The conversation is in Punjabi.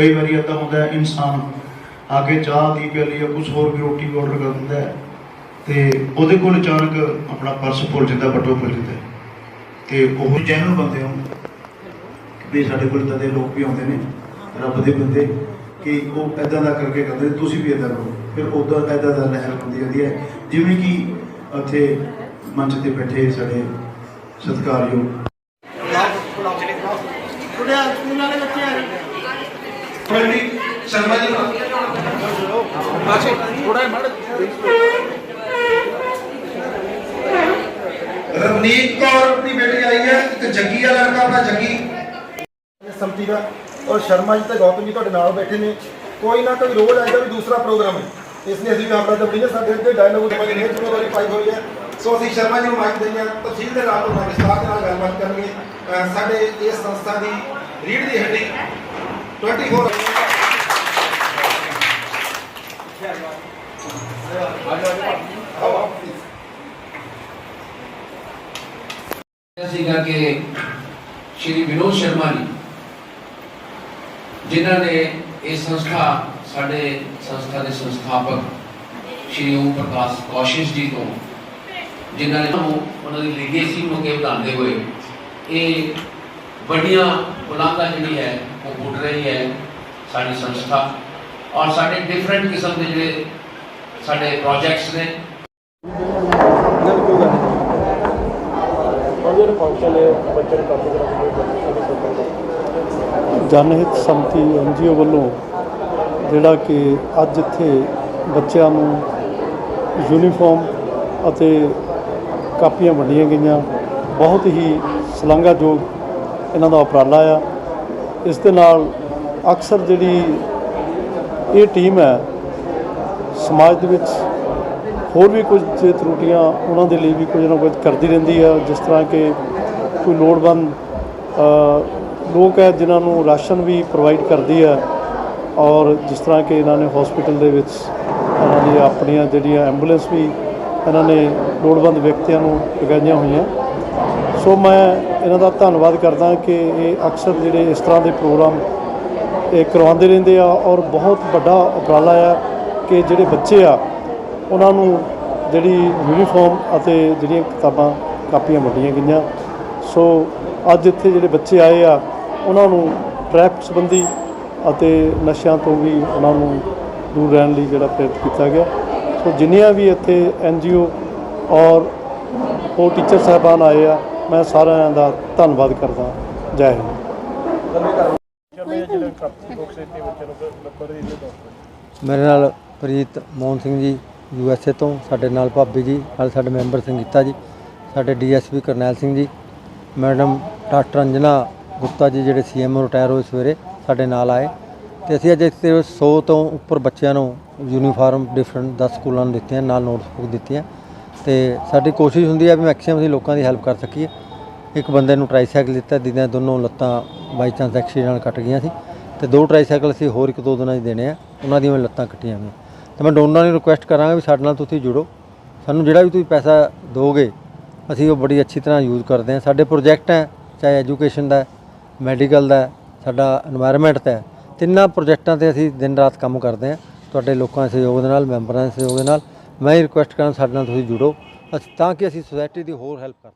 ਕਈ ਵਾਰੀ ਏਦਾਂ ਹੁੰਦਾ ਇਨਸਾਨ ਆ ਕੇ ਚਾਹ ਦੀ ਪਿਆਲੀ ਜਾਂ ਕੁਝ ਹੋਰ ਵੀ ਰੋਟੀ ਆਰਡਰ ਕਰ ਦਿੰਦਾ ਹੈ ਤੇ ਉਹਦੇ ਕੋਲ ਅਚਾਨਕ ਆਪਣਾ ਪਰਸ ਭੁੱਲ ਜਾਂਦਾ ਬਟੂਆ ਭੁੱਲ ਜਾਂਦਾ ਹੈ। ਤੇ ਉਹ ਜੈਨੂਨ ਬੰਦੇ ਹੋ ਵੀ ਸਾਡੇ ਕੋਲ ਤਾਂ ਦੇ ਲੋਕ ਵੀ ਆਉਂਦੇ ਨੇ, ਰੱਬ ਦੇ ਬੰਦੇ, ਕਿ ਉਹ ਐਦਾਂ ਦਾ ਕਰਕੇ ਕਰਦੇ ਤੁਸੀਂ ਵੀ ਐਦਾਂ ਕਰੋ ਫਿਰ ਉਦਾਂ ਐਦਾਂ ਦਾ ਲਹਿਰ ਹੁੰਦੀ ਹੁੰਦੀ ਹੈ ਜਿਵੇਂ ਕਿ ਉੱਥੇ ਮੰਚ ਤੇ ਬੈਠੇ ਸਾਡੇ ਸਤਿਕਾਰਯੋਗ ਤੁਹਾਡੇ ਸਕੂਲ ਵਾਲੇ ਬੱਚੇ ਆ ਰਹੇ ਪ੍ਰਵੀਨ ਸ਼ਰਮਾ ਜੀ। ਰਵਨੀਤ ਕੌਰ ਦੀ ਬੇਟੀ ਆਈ ਹੈ, ਇੱਕ ਜੱਗੀ ਦਾ ਲੜਕਾ ਆਪਣਾ, ਜੱਗੀ। ਸਮਤੀ ਦਾ ਔਰ ਸ਼ਰਮਾ ਜੀ ਤੇ ਗੌਤਮ ਜੀ ਤੁਹਾਡੇ ਨਾਲ ਬੈਠੇ ਨੇ। ਕੋਈ ਨਾ ਕੋਈ ਰੋਲ ਆਏਗਾ ਵੀ ਦੂਸਰਾ ਪ੍ਰੋਗਰਾਮ ਹੈ। ਇਸ ਲਈ ਅਸੀਂ ਵੀ ਆਪਣਾ ਦਬੜੀ ਨੇ ਸਾਡੇ ਅੱਗੇ ਡਾਇਲੋਗ ਦੇ ਨੇ ਜ਼ਿੰਮੇਵਾਰੀ ਪਾਈ ਹੋਈ ਹੈ। ਸੋ ਅਸੀਂ ਸ਼ਰਮਾ ਜੀ ਨੂੰ ਮਾਈਕ ਦਈਆਂ ਤਫਸੀਲ ਦੇ ਨਾਲ ਉਹਨਾਂ ਵਿਸਤਾਰ ਦੇ ਨਾਲ ਗੱਲਬਾਤ ਕਰਨਗੇ। ਸਾਡੇ ਇਸ ਸੰਸਥਾ ਦੀ ਰੀੜ ਦੀ ਹੱਡੀ 24 ਸੀਗਾ ਕਿ ਸ਼੍ਰੀ ਵਿਨੋਦ ਸ਼ਰਮਾ ਜੀ, ਜਿਨ੍ਹਾਂ ਨੇ ਇਹ ਸੰਸਥਾ, ਸਾਡੇ ਸੰਸਥਾ ਦੇ ਸੰਸਥਾਪਕ ਸ਼੍ਰੀ ਓਮ ਪ੍ਰਕਾਸ਼ ਕੌਸ਼ਿਸ਼ ਜੀ ਤੋਂ, ਜਿਨ੍ਹਾਂ ਨੇ ਨੂੰ ਉਹਨਾਂ ਦੀ ਲੀਗੇਸੀ ਨੂੰ ਅੱਗੇ ਵਧਾਉਂਦੇ ਹੋਏ, ਇਹ ਵੱਡੀਆਂ ਬੁਲੰਦਾਂ ਜਿਹੜੀ ਹੈ, ਉਹ ਪੁੱਟ ਰਹੀ ਹੈ, ਸਾਡੀ ਸੰਸਥਾ। ਔਰ ਸਾਡੇ ਡਿਫਰੈਂਟ ਕਿਸਮ ਦੇ ਜਿਹੜੇ ਸਾਡੇ ਪ੍ਰੋਜੈਕਟਸ ਨੇ। ਜਨਹਿਤ ਸੰਮਤੀ ਐਨਜੀਓ ਵੱਲੋਂ ਜਿਹੜਾ ਕਿ ਅੱਜ ਇੱਥੇ ਬੱਚਿਆਂ ਨੂੰ ਯੂਨੀਫਾਰਮ ਅਤੇ ਕਾਪੀਆਂ ਵੰਡੀਆਂ ਗਈਆਂ, ਬਹੁਤ ਹੀ ਸ਼ਲਾਘਾਯੋਗ ਇਹਨਾਂ ਦਾ ਉਪਰਾਲਾ ਆ। ਇਸ ਦੇ ਨਾਲ ਅਕਸਰ ਜਿਹੜੀ ਇਹ ਟੀਮ ਹੈ, ਸਮਾਜ ਦੇ ਵਿੱਚ ਹੋਰ ਵੀ ਕੁਝ ਜੇ ਤਰੁੱਟੀਆਂ ਉਹਨਾਂ ਦੇ ਲਈ ਵੀ ਕੁਝ ਨਾ ਕੁਝ ਕਰਦੀ ਰਹਿੰਦੀ ਆ। ਜਿਸ ਤਰ੍ਹਾਂ ਕਿ ਕੋਈ ਲੋੜਵੰਦ ਲੋਕ ਹੈ ਜਿਨ੍ਹਾਂ ਨੂੰ ਰਾਸ਼ਨ ਵੀ ਪ੍ਰੋਵਾਈਡ ਕਰਦੀ ਹੈ ਔਰ ਜਿਸ ਤਰ੍ਹਾਂ ਕਿ ਇਹਨਾਂ ਨੇ ਹਸਪੀਟਲ ਦੇ ਵਿੱਚ ਇਹਨਾਂ ਦੀ ਆਪਣੀਆਂ ਜਿਹੜੀਆਂ ਐਂਬੂਲੈਂਸ ਵੀ ਇਹਨਾਂ ਨੇ ਲੋੜਵੰਦ ਵਿਅਕਤੀਆਂ ਨੂੰ ਲਗਾਈਆਂ ਹੋਈਆਂ। ਸੋ ਮੈਂ ਇਹਨਾਂ ਦਾ ਧੰਨਵਾਦ ਕਰਦਾ ਕਿ ਇਹ ਅਕਸਰ ਜਿਹੜੇ ਇਸ ਤਰ੍ਹਾਂ ਦੇ ਪ੍ਰੋਗਰਾਮ ਇਹ ਕਰਵਾਉਂਦੇ ਰਹਿੰਦੇ ਆ ਔਰ ਬਹੁਤ ਵੱਡਾ ਉਪਰਾਲਾ ਆ ਕਿ ਜਿਹੜੇ ਬੱਚੇ ਆ, ਉਹਨਾਂ ਨੂੰ ਜਿਹੜੀ ਯੂਨੀਫਾਰਮ ਅਤੇ ਜਿਹੜੀਆਂ ਕਿਤਾਬਾਂ, ਕਾਪੀਆਂ ਵੰਡੀਆਂ ਗਈਆਂ। ਸੋ ਅੱਜ ਇੱਥੇ ਜਿਹੜੇ ਬੱਚੇ ਆਏ ਆ, ਉਹਨਾਂ ਨੂੰ ਟ੍ਰੈਫਿਕ ਸੰਬੰਧੀ ਅਤੇ ਨਸ਼ਿਆਂ ਤੋਂ ਵੀ ਉਹਨਾਂ ਨੂੰ ਦੂਰ ਰਹਿਣ ਲਈ ਜਿਹੜਾ ਪ੍ਰੇਰਿਤ ਕੀਤਾ ਗਿਆ। ਸੋ ਜਿੰਨੀਆਂ ਵੀ ਇੱਥੇ ਐਨਜੀਓ ਔਰ ਉਹ ਟੀਚਰ ਸਾਹਿਬਾਨ ਆਏ ਆ ਮੈਂ ਸਾਰਿਆਂ ਦਾ ਧੰਨਵਾਦ ਕਰਦਾ। ਜੈ ਹਿੰਦ। ਮੇਰੇ ਨਾਲ ਪ੍ਰੀਤ Mohan Singh ji U S A ਤੋਂ, ਸਾਡੇ ਨਾਲ ਭਾਬੀ ਜੀ, ਨਾਲ ਸਾਡੇ ਮੈਂਬਰ ਸੰਗੀਤਾ ਜੀ, ਸਾਡੇ D S P Karnail Singh ji, madam doctor ਅੰਜਨਾ ਗੁਪਤਾ ਜੀ ਜਿਹੜੇ ਸੀ ਸੀਐਮਓ ਰਿਟਾਇਰ ਹੋਏ ਸਵੇਰੇ ਸਾਡੇ ਨਾਲ ਆਏ ਤੇ ਅਸੀਂ ਅੱਜ ਇੱਥੇ 100 ਤੋਂ ਉੱਪਰ ਬੱਚਿਆਂ ਨੂੰ ਯੂਨੀਫਾਰਮ ਡਿਫਰੈਂਟ 10 ਸਕੂਲਾਂ ਨੂੰ ਦਿੱਤੀਆਂ, ਨਾਲ ਨੋਟਬੁੱਕ ਦਿੱਤੀਆਂ। ਤੇ ਸਾਡੀ ਕੋਸ਼ਿਸ਼ ਹੁੰਦੀ ਹੈ ਵੀ ਮੈਕਸਿਮਮ ਅਸੀਂ ਲੋਕਾਂ ਦੀ ਹੈਲਪ ਕਰ ਸਕੀਏ। ਇੱਕ ਬੰਦੇ ਨੂੰ ਟ੍ਰਾਈਸਾਈਕਲ ਦਿੱਤਾ ਜਿਹਦੀਆਂ ਦੋਨੋਂ ਲੱਤਾਂ ਬਾਈ ਚਾਂਸ ਐਕਸੀਡੈਂਟ ਨਾਲ ਕੱਟ ਗਈਆਂ ਸੀ। ਤੇ ਦੋ ਟ੍ਰਾਈਸਾਈਕਲ ਅਸੀਂ ਹੋਰ ਇੱਕ ਦੋ ਦਿਨਾਂ 'ਚ ਦੇਣੇ ਆ, ਉਹਨਾਂ ਦੀਆਂ ਲੱਤਾਂ ਕੱਟੀਆਂ ਨੇ ਤੇ ਮੈਂ ਡੋਨਰਾਂ ਨੂੰ ਰਿਕੁਐਸਟ ਕਰਾਂਗਾ ਵੀ ਸਾਡੇ ਨਾਲ ਤੁਸੀਂ ਜੁੜੋ। ਸਾਨੂੰ ਜਿਹੜਾ ਵੀ ਤੁਸੀਂ ਪੈਸਾ ਦੋਗੇ, ਅਸੀਂ ਉਹ ਬੜੀ ਅੱਛੀ ਤਰ੍ਹਾਂ ਯੂਜ਼ ਕਰਦੇ ਹਾਂ। ਸਾਡੇ ਪ੍ਰੋਜੈਕਟ ਹੈ, ਚਾਹੇ ਐਜੂਕੇਸ਼ਨ ਦਾ ਮੈਡੀਕਲ ਦਾ ਸਾਡਾ এনवायरमेंट ਦਾ ਤਿੰਨਾਂ ਪ੍ਰੋਜੈਕਟਾਂ ਤੇ ਅਸੀਂ ਦਿਨ ਰਾਤ ਕੰਮ ਕਰਦੇ ਹਾਂ। ਤੁਹਾਡੇ ਲੋਕਾਂ ਦੇ ਸਹਿਯੋਗ ਦੇ ਨਾਲ, ਮੈਂਬਰਾਂ ਦੇ ਸਹਿਯੋਗ ਦੇ ਨਾਲ। ਮੈਂ ਹੀ ਰਿਕੁਐਸਟ ਕਰਾਂ ਸਾਡੇ ਨਾਲ ਤੁਸੀਂ ਜੁੜੋ। ਅਸੀਂ ਤਾਂ ਕਿ ਅਸੀਂ ਸੋਸਾਇਟੀ ਦੀ ਹੋਰ ਹੈਲਪ ਕਰ